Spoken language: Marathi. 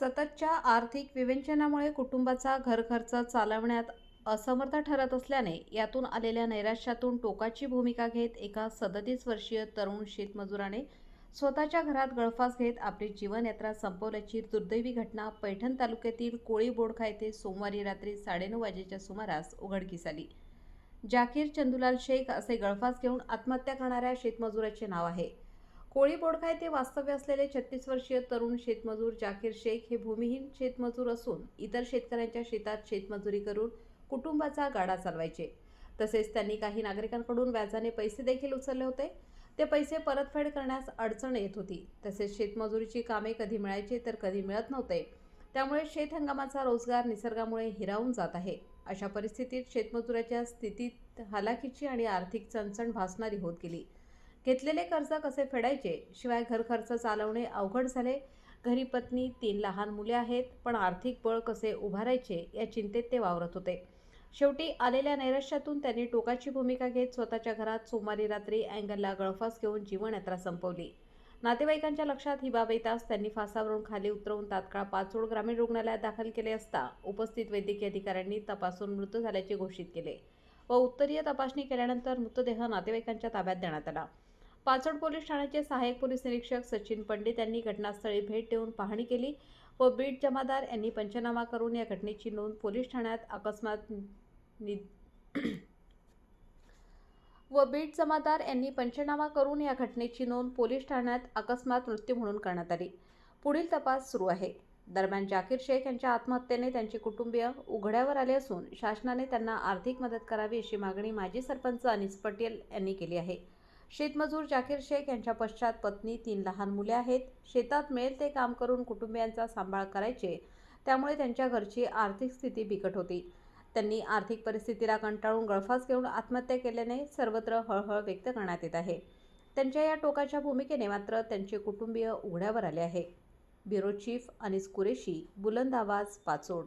सततच्या आर्थिक विवेचनामुळे कुटुंबाचा घरखर्च चालवण्यात असमर्थ ठरत असल्याने यातून आलेल्या नैराश्यातून टोकाची भूमिका घेत एका सदतीस वर्षीय तरुण शेतमजुराने स्वतःच्या घरात गळफास घेत आपली जीवनयात्रा संपवल्याची दुर्दैवी घटना पैठण तालुक्यातील कोळी बोडखा येथे सोमवारी रात्री साडेनऊ वाजेच्या सुमारास उघडकीस आली. जाकीर चंदुलाल शेख असे गळफास घेऊन आत्महत्या करणाऱ्या शेतमजुराचे नाव आहे. कोळी बोडखा येथे वास्तव्य असलेले छत्तीस वर्षीय तरुण शेतमजूर जाकीर शेख हे भूमिहीन शेतमजूर असून इतर शेतकऱ्यांच्या शेतात शेतमजुरी करून कुटुंबाचा गाडा चालवायचे. तसेच त्यांनी काही नागरिकांकडून व्याजाने पैसे देखील उचलले होते. ते पैसे परतफेड करण्यास अडचण येत होती. तसेच शेतमजुरीची कामे कधी मिळायची तर कधी मिळत नव्हते. त्यामुळे शेत हंगामाचा रोजगार निसर्गामुळे हिरावून जात आहे. अशा परिस्थितीत शेतमजुराच्या स्थितीत हालाखीची आणि आर्थिक चणचण भासणारी होत गेली. घेतलेले कर्ज कसे फेडायचे? शिवाय घरखर्च चालवणे अवघड झाले. घरी पत्नी तीन लहान मुले आहेत पण आर्थिक बळ कसे उभारायचे या चिंतेत ते वावरत होते. शेवटी आलेल्या नैराश्यातून त्यांनी टोकाची भूमिका घेत स्वतःच्या घरात सोमवारी रात्री अँगलला गळफास घेऊन जीवनयात्रा संपवली. नातेवाईकांच्या लक्षात ही बाब येताच त्यांनी फासावरून खाली उतरवून तात्काळ पाचोड ग्रामीण रुग्णालयात दाखल केले असता उपस्थित वैद्यकीय अधिकाऱ्यांनी तपासून मृत झाल्याचे घोषित केले व उत्तरीय तपासणी केल्यानंतर मृतदेह नातेवाईकांच्या ताब्यात देण्यात आला. पाचोड पोलीस ठाण्याचे सहाय्यक पोलीस निरीक्षक सचिन पंडित यांनी घटनास्थळी भेट देऊन पाहणी केली व बीट जमादार यांनी पंचनामा करून या घटनेची नोंद पोलीस ठाण्यात अकस्मात नि व बीट जमादार यांनी पंचनामा करून या घटनेची नोंद पोलीस ठाण्यात अकस्मात मृत्यू म्हणून करण्यात आली. पुढील तपास सुरू आहे. दरम्यान जाकीर शेख यांच्या आत्महत्येने त्यांचे कुटुंबीय उघड्यावर आले असून शासनाने त्यांना आर्थिक मदत करावी अशी मागणी माजी सरपंच अनिस पटेल यांनी केली आहे. शेतमजूर जाकीर शेख यांच्या पश्चात पत्नी तीन लहान मुले आहेत. शेतात मिळेल ते काम करून कुटुंबियांचा सांभाळ करायचे. त्यामुळे त्यांच्या घरची आर्थिक स्थिती बिकट होती. त्यांनी आर्थिक परिस्थितीला कंटाळून गळफास घेऊन आत्महत्या केल्याने सर्वत्र हळहळ व्यक्त करण्यात येत आहे. त्यांच्या या टोकाच्या भूमिकेने मात्र त्यांचे कुटुंबीय उघड्यावर आले आहे. ब्युरो चीफ अनिस कुरेशी बुलंद आवाज पाचोड.